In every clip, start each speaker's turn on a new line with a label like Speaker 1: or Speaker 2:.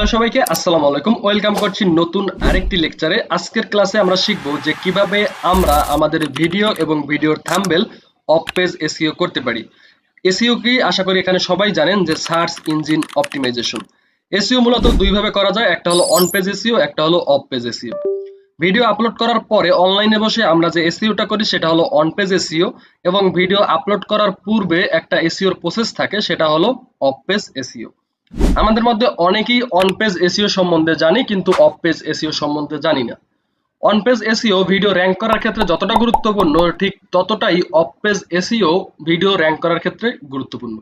Speaker 1: Hello সবাইকে, আসসালামু আলাইকুম। ওয়েলকাম করছি নতুন আরেকটি লেকচারে আজকের ক্লাসে আমরা শিখব যে কীভাবে আমরা আমাদের ভিডিও এবং ভিডিওর থাম্বেল অফ পেজ এসইও করতে পারি। এসইও কি? আশা করি এখানে সবাই জানেন যে সার্চ ইঞ্জিন অপটিমাইজেশন এসইও মূলত দুইভাবে করা যায়, একটা হলো অন পেজ এসইও একটা হলো off page SEO video upload করার পরে অনলাইনে বসে আমরা যে এসইওটা করি, সেটা হলো অন পেজ এসইও এবং ভিডিও আপলোড করার পূর্বে একটা এসইওর প্রসেস থাকে, সেটা হলো অফ পেজ এসইও আমাদের মধ্যে অনেকেই অন পেজ এসইও সম্বন্ধে জানি, কিন্তু অফ পেজ এসিও সম্বন্ধে জানি না। On page SEO video rank করার ক্ষেত্রে যতটা গুরুত্বপূর্ণ, ঠিক ততটাই off page SEO video rank করার ক্ষেত্রে গুরুত্বপূর্ণ।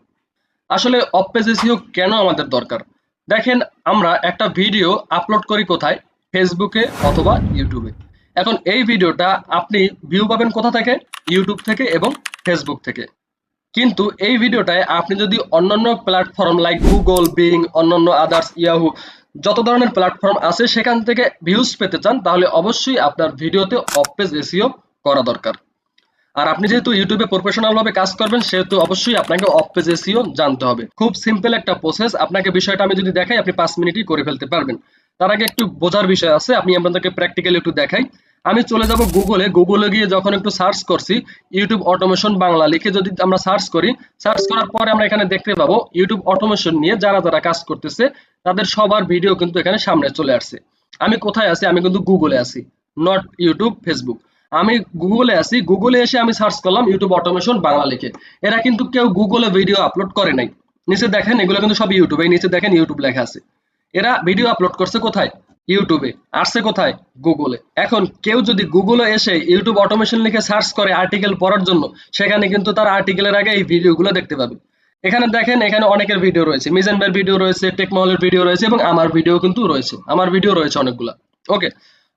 Speaker 1: আসলে অফ পেজ এসিও কেন আমাদের দরকার? দেখেন, আমরা একটা ভিডিও আপলোড করি কোথায়? ফেসবুকে অথবা ইউটিউবে এখন এই ভিডিওটা আপনি ভিউ পাবেন কোথা থেকে? ইউটিউব থেকে এবং ফেসবুক থেকে। কিন্তু এই ভিডিওটায় আপনি যদি অন্যান্য প্ল্যাটফর্ম লাইক গুগল বিং অন্যান্য আদার্স ইয়াহু যত ধরনের প্ল্যাটফর্ম আছে সেখান থেকে ভিউজ পেতে চান, তাহলে অবশ্যই আপনার ভিডিওতে অফ পেজ এসিও করা দরকার। আর আপনি যেহেতু ইউটিউবে প্রফেশনাল ভাবে কাজ করবেন, সেহেতু অবশ্যই আপনাকে অফ পেজ এসিও জানতে হবে। খুব সিম্পল একটা প্রসেস আপনাকে বিষয়টা আমি যদি দেখাই, আপনি পাঁচ মিনিটই করে ফেলতে পারবেন। তার আগে একটু বোঝার বিষয় আছে, আমি আপনাদেরকে প্র্যাকটিক্যালি একটু দেখাই। আমি চলে যাব গুগলে গুগলে গিয়ে যখন একটু সার্চ করছি ইউটিউব অটোমেশন বাংলা লিখে যদি আমরা সার্চ করি সার্চ করার পরে আমরা এখানে দেখতে পাবো ইউটিউব অটোমেশন নিয়ে যারা যারা কাজ করতেছে, তাদের সবার ভিডিও কিন্তু এখানে সামনে চলে আসছে। আমি কোথায় আছি? আমি কিন্তু গুগলে আছি নট ইউটিউব ফেসবুক আমি গুগলে আছি গুগলে এসে আমি সার্চ করলাম ইউটিউব অটোমেশন বাংলা লিখে। এরা কিন্তু কেউ গুগলে ভিডিও আপলোড করে নাই। নিচে দেখেন, এগুলো কিন্তু সব ইউটিউবে নিচে দেখেন ইউটিউব লেখা আছে। এরা ভিডিও আপলোড করছে কোথায়? ইউটিউবে। আসছে কোথায়? গুগলে এখন কেউ যদি গুগলে এসে ইউটিউব অটোমেশন লিখে সার্চ করে আর্টিকেল পড়ার জন্য, সেখানে কিন্তু তার আর্টিকেলের আগে এই ভিডিওগুলো দেখতে পাবে। এখানে দেখেন, এখানে অনেকের ভিডিও রয়েছে। মিজেনবের ভিডিও রয়েছে টেকমহলের ভিডিও রয়েছে এবং আমার ভিডিও কিন্তু রয়েছে। আমার ভিডিও রয়েছে অনেকগুলা। ওকে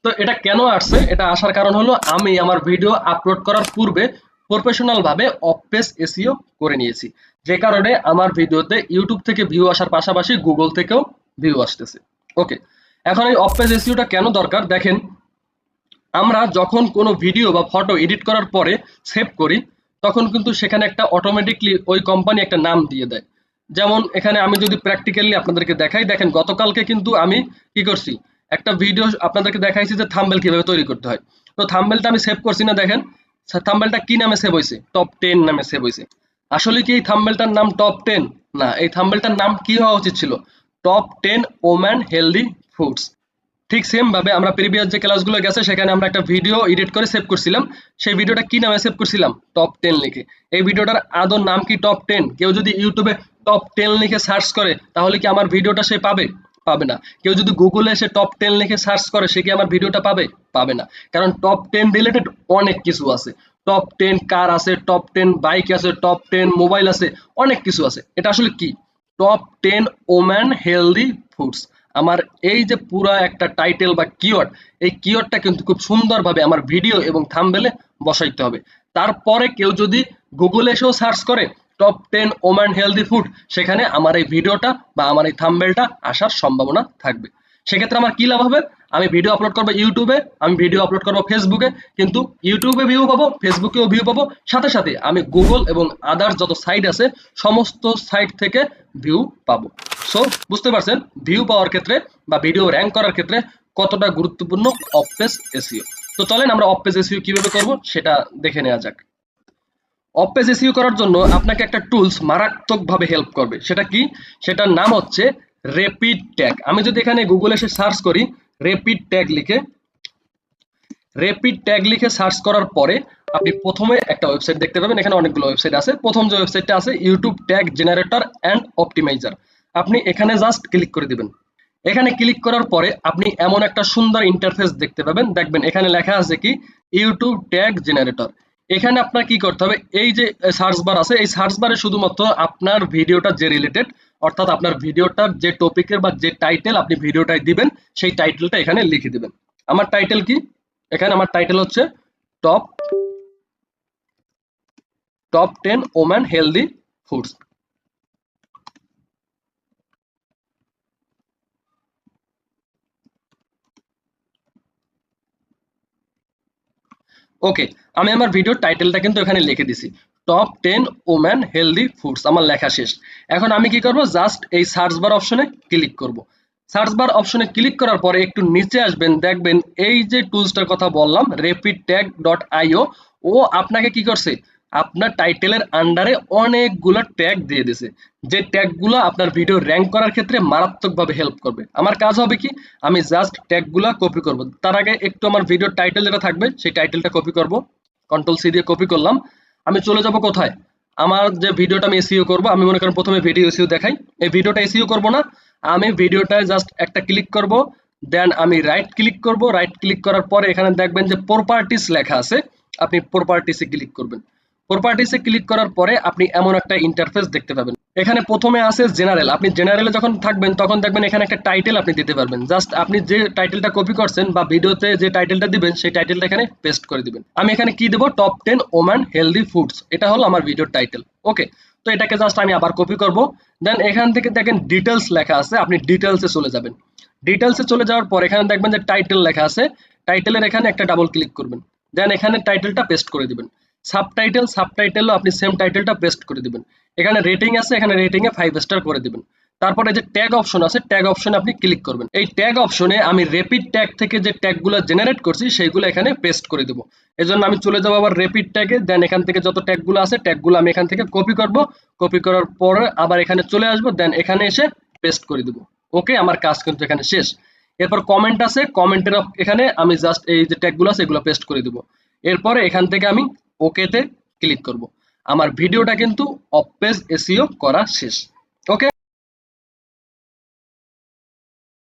Speaker 1: তো এটা কেন আসছে? এটা আসার কারণ হলো, আমি আমার ভিডিও আপলোড করার পূর্বে প্রফেশনাল ভাবে অফ পেজ এসিও করে নিয়েছি। যে কারণে আমার ভিডিওতে ইউটিউব থেকে ভিউ আসার পাশাপাশি গুগল থেকেও ভিউ আসতেছে। ওকে এখন এই অফ পেজ এসইওটা কেন দরকার? দেখেন, আমরা যখন কোনো ভিডিও বা ফটো এডিট করার পরে সেভ করি, তখন কিন্তু সেখানে একটা অটোমেটিকলি ওই কোম্পানি একটা নাম দিয়ে দেয়। যেমন এখানে আমি যদি প্র্যাকটিক্যালি আপনাদেরকে দেখাই, দেখেন গতকালকে কিন্তু আমি কি করছি? একটা ভিডিও আপনাদেরকে দেখাইছি যে থাম্বেল কীভাবে তৈরি করতে হয়। তো থাম্বেলটা আমি সেভ করছি না, দেখেন থাম্বেলটা কি নামে সেভ হয়েছে টপ টেন নামে সেভ হয়েছে আসলে কি এই থাম্বেলটার নাম টপ টেন না, এই থাম্বেলটার নাম কি হওয়া উচিত ছিল? Top ten woman healthy foods ঠিক সেম ভাবে আমরা প্রিভিয়াস যে ক্লাসগুলো গেছে, সেখানে আমরা একটা ভিডিও এডিট করে সেভ করছিলাম। সেই ভিডিওটা কি নামে সেভ করছিলাম? টপ টেন লিখে। এই ভিডিওটার আদর নাম কি টপ টেন কেউ যদি ইউটিউবে টপ টেন লিখে সার্চ করে, তাহলে কি আমার ভিডিওটা সে পাবে? পাবে না। কেউ যদি গুগলে এসে টপ টেন লিখে সার্চ করে, সে কি আমার ভিডিওটা পাবে? পাবে না। কারণ টপ টেন রিলেটেড অনেক কিছু আছে। টপ টেন কার আছে টপ টেন বাইক আছে টপ টেন মোবাইল আছে, অনেক কিছু আছে। এটা আসলে কি? Top ten woman healthy foods আমার এই যে পুরা একটা টাইটেল বা কিওয়ার্ড এই কিওয়ার্ডটা কিন্তু খুব সুন্দরভাবে আমার ভিডিও এবং থামবেলে বসাইতে হবে। তারপরে কেউ যদি গুগলে এসেও সার্চ করে top ten woman healthy food সেখানে আমার এই ভিডিওটা বা আমার এই থাম্বেলটা আসার সম্ভাবনা থাকবে। সেক্ষেত্রে আমার কি লাভ হবে? আমি ভিডিও আপলোড করব ইউটিউবে আমি ভিডিও আপলোড করব ফেসবুকে কিন্তু ইউটিউবে ভিউ পাবো ফেসবুকেও ভিউ পাবো। সাথে সাথে আমি গুগল এবং আদার্স যত সাইট আছে, সমস্ত সাইট থেকে ভিউ পাবো। সো বুঝতে পারছেন? ভিউ পাওয়ার ক্ষেত্রে বা ভিডিও র্যাঙ্ক করার ক্ষেত্রে কতটা গুরুত্বপূর্ণ অফ পেজ এসিও তো চলেন আমরা অফ পেজ এসিও কীভাবে করব, সেটা দেখে নেওয়া যাক। অফ পেজ এসিও করার জন্য আপনাকে একটা টুলস মারাত্মকভাবে হেল্প করবে। সেটা কি? সেটার নাম হচ্ছে রেপিড ট্যাগ আমি যদি এখানে গুগলে এসে সার্চ করি রেপিড ট্যাগ লিখে রেপিড ট্যাগ লিখে সার্চ করার পরে আপনি প্রথমে একটা ওয়েবসাইট দেখতে পাবেন, এখানে অনেকগুলো ওয়েবসাইট আছে। প্রথম যে ওয়েবসাইটটা আছে YouTube tag generator and optimiser আপনি এখানে জাস্ট ক্লিক করে দিবেন। এখানে ক্লিক করার পরে আপনি এমন একটা সুন্দর ইন্টারফেস দেখতে পাবেন। দেখবেন এখানে লেখা আছে কি ইউটিউব ট্যাগ জেনারেটর এখানে আপনার কি করতে হবে, এই যে সার্চ বার আছে, এই সার্চ বারে শুধুমাত্র আপনার ভিডিওটা যে রিলেটেড অর্থাৎ আপনার ভিডিওটার যে টপিকের বা যে টাইটেল আপনি ভিডিওটায় দিবেন, সেই টাইটেলটা এখানে লিখে দিবেন। আমার টাইটেল কি? এখানে আমার টাইটেল হচ্ছে top top ten woman healthy foods okay আমি আমার ভিডিওর টাইটেলটা কিন্তু এখানে লিখে দিছি। Top ten woman healthy foods আমার লেখা শেষ। এখন আমি কি করব? জাস্ট এই সার্চ বার অপশনে ক্লিক করব। সার্চ বার অপশনে ক্লিক করার পরে একটু নিচে আসবেন, দেখবেন এই যে টুলসটার কথা বললাম rapid tag dot I O আপনাকে কি করছে? আপনার টাইটেলের আন্ডারে অনেকগুলো ট্যাগ দিয়ে দিছে। যে ট্যাগগুলো আপনার ভিডিও র্যাঙ্ক করার ক্ষেত্রে মারাত্মকভাবে হেল্প করবে। আমার কাজ হবে কি? আমি জাস্ট ট্যাগগুলো কপি করব। তার আগে একটু আমার ভিডিওর টাইটেল যেটা থাকবে, সেই টাইটেলটা কপি করব। কন্ট্রোল সি দিয়ে কপি করলাম। আমি চলে যাব কোথায়? আমার যে ভিডিওটা আমি এসিও করব, আমি মনে করেন প্রথমে ভিডিও এসিও দেখাই। এই ভিডিওটা এসিও করব না, আমি ভিডিওটায় জাস্ট একটা ক্লিক করব দেন আমি রাইট ক্লিক করব। রাইট ক্লিক করার পরে এখানে দেখবেন যে প্রপার্টিস লেখা আছে, আপনি প্রপার্টিসে ক্লিক করবেন। প্রপার্টিসে ক্লিক করার পরে আপনি এমন একটা ইন্টারফেস দেখতে পাবেন। এখানে প্রথমে আছে জেনারেল আপনি জেনারেলে যখন থাকবেন, তখন দেখবেন এখানে একটা টাইটেল আপনি দিতে পারবেন। জাস্ট আপনি যে টাইটেলটা কপি করছেন বা ভিডিওতে যে টাইটেলটা দিবেন, সেই টাইটেলটা এখানে পেস্ট করে দিবেন। আমি এখানে কি দেবো? Top ten woman healthy foods এটা হলো আমার ভিডিওর টাইটেল ওকে তো এটাকে জাস্ট আমি আবার কপি করব। দেন এখান থেকে দেখেন ডিটেলস লেখা আছে। আপনি ডিটেলসে চলে যাবেন। ডিটেলসে চলে যাওয়ার পর এখানে দেখবেন যে টাইটেল লেখা আছে। টাইটেলের এখানে একটা ডাবল ক্লিক করবেন। দেন এখানে টাইটেলটা পেস্ট করে দিবেন। সাবটাইটেল সাবটাইটেলও আপনি সেম টাইটেলটা পেস্ট করে দিবেন। এখানে রেটিং আছে, এখানে রেটিং এ ফাইভ স্টার করে দিবেন। তারপরে যে ট্যাগ অপশন আছে ট্যাগ অপশনে আপনি ক্লিক করবেন। এই ট্যাগ অপশনে আমি রেপিড ট্যাগ থেকে যে ট্যাগগুলো জেনারেট করছি, সেইগুলো এখানে পেস্ট করে দেবো। এই জন্য আমি চলে যাব আবার রেপিড ট্যাগে দেন এখান থেকে যত ট্যাগগুলো আছে ট্যাগগুলো আমি এখান থেকে কপি করব। কপি করার পরে আবার এখানে চলে আসব দেন এখানে এসে পেস্ট করে দেবো। ওকে আমার কাজ কিন্তু এখানে শেষ। এরপর কমেন্ট আছে কমেন্টের এখানে আমি জাস্ট এই যে ট্যাগগুলো আছে, এগুলো পেস্ট করে দেবো। এরপরে এখান থেকে আমি ওকেতে ক্লিক করব। আমার ভিডিওটা কিন্তু অফ পেজ এসিও করা শেষ।